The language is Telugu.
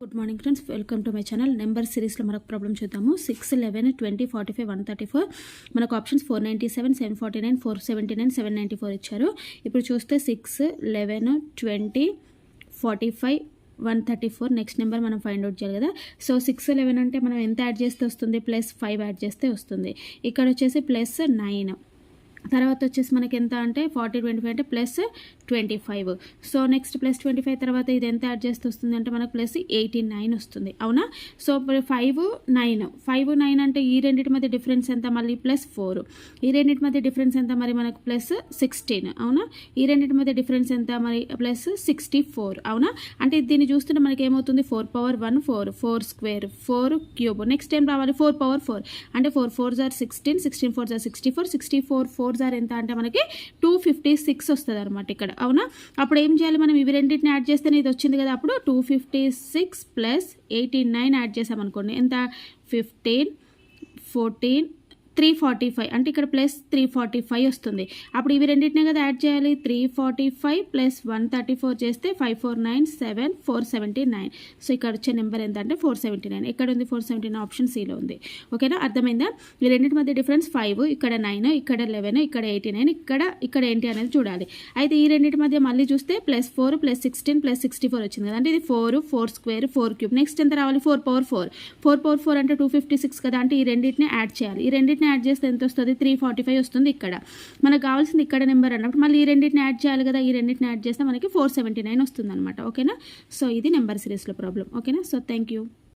Good morning friends welcome to my channel number సిరీస్లో మనకు ప్రాబ్లం చూద్దాము. Six eleven twenty forty five one thirty four మనకు options four ninety seven seven forty nine four seventy nine seven ninety four ఇచ్చారు. ఇప్పుడు చూస్తే six eleven twenty forty five one thirty four next number మనం ఫైండ్ అవుట్ చేయాలి కదా. సో సిక్స్ లెవెన్ అంటే మనం ఎంత యాడ్ చేస్తే వస్తుంది? ప్లస్ ఫైవ్ యాడ్ చేస్తే వస్తుంది. ఇక్కడ వచ్చేసి ప్లస్ నైన్ తర్వాత వచ్చేసి మనకి ఎంత అంటే ఫార్టీ ట్వంటీ ఫైవ్ అంటే plus twenty five. So next plus twenty five తర్వాత ఇది ఎంత యాడ్ చేస్తే వస్తుంది అంటే మనకు ప్లస్ ఎయిటీ నైన్ వస్తుంది. అవునా? So five nine. Five nine అంటే ఈ రెండింటి మధ్య డిఫరెన్స్ ఎంత? మళ్ళీ ప్లస్ ఫోర్. ఈ రెండింటి మధ్య డిఫరెన్స్ ఎంత? మరి మనకు ప్లస్ సిక్స్టీన్. అవునా? ఈ రెండింటి మధ్య డిఫరెన్స్ ఎంత? మరి ప్లస్ సిక్స్టీ ఫోర్. అవునా? అంటే దీన్ని చూస్తుంటే మనకి ఏమవుతుంది? Four power one four four square four cube. Next time రావాలి? Four power four. అంటే four four jar sixteen sixteen four jar sixty four sixty four four four ఎంత అంటే మనకి టూ ఫిఫ్టీ సిక్స్ వస్తుంది అనమాట ఇక్కడ. అవునా? అప్పుడు ఏం చేయాలి మనం ఇవి రెండింటిని యాడ్ చేస్తేనే ఇది వచ్చింది కదా. అప్పుడు two fifty six plus eighty nine add చేసామనుకోండి. ఎంత? Fifteen fourteen three forty five అంటే ఇక్కడ ప్లస్ త్రీ ఫార్టీ ఫైవ్ వస్తుంది. అప్పుడు ఇవి రెండింటినే కదా యాడ్ చేయాలి? Three forty five plus one thirty four చేస్తే five four nine seven four seventy nine. So ఇక్కడ వచ్చే నెంబర్ ఎంత అంటే ఫోర్ సెవెంటీ నైన్. ఎక్కడ ఉంది ఫోర్ సెవెంటీ నైన్? ఆప్షన్ సిలో ఉంది. ఓకేనా? అర్థమైందా? ఈ రెండింటి మధ్య డిఫరెన్స్ ఫైవ్ ఇక్కడ నైన్ ఇక్కడ లెవెన్ ఇక్కడ ఎయిటీ నైన్ ఇక్కడ ఇక్కడ ఏంటి అనేది చూడాలి. అయితే ఈ రెండింటి మధ్య మళ్ళీ చూస్తే plus four plus sixteen plus sixty four వచ్చింది కదా. అంటే ఇది four four square four cube. Next ఎంత రావాలి? Four power four. Four power four అంటే టూ ఫిఫ్టీ సిక్స్ కదా. అంటే ఈ రెండింటిని యాడ్ చేయాలి. ఈ రెండింటిని రెండింటిని యాడ్ చేస్తే ఎంత వస్తుంది? త్రీ ఫార్టీ ఫైవ్ వస్తుంది ఇక్కడ. మనకు కావాల్సింది ఇక్కడ నెంబర్ అన్నప్పుడు మళ్ళీ ఈ రెండింటిని యాడ్ చేయాలి కదా ఈ రెండింటిని యాడ్ చేస్తే మనకి ఫోర్ సెవెంటీ నైన్ వస్తుంది అనమాట ఓకేనా? సో ఇది నెంబర్ సిరీస్లో ప్రాబ్లం ఓకేనా? So thank you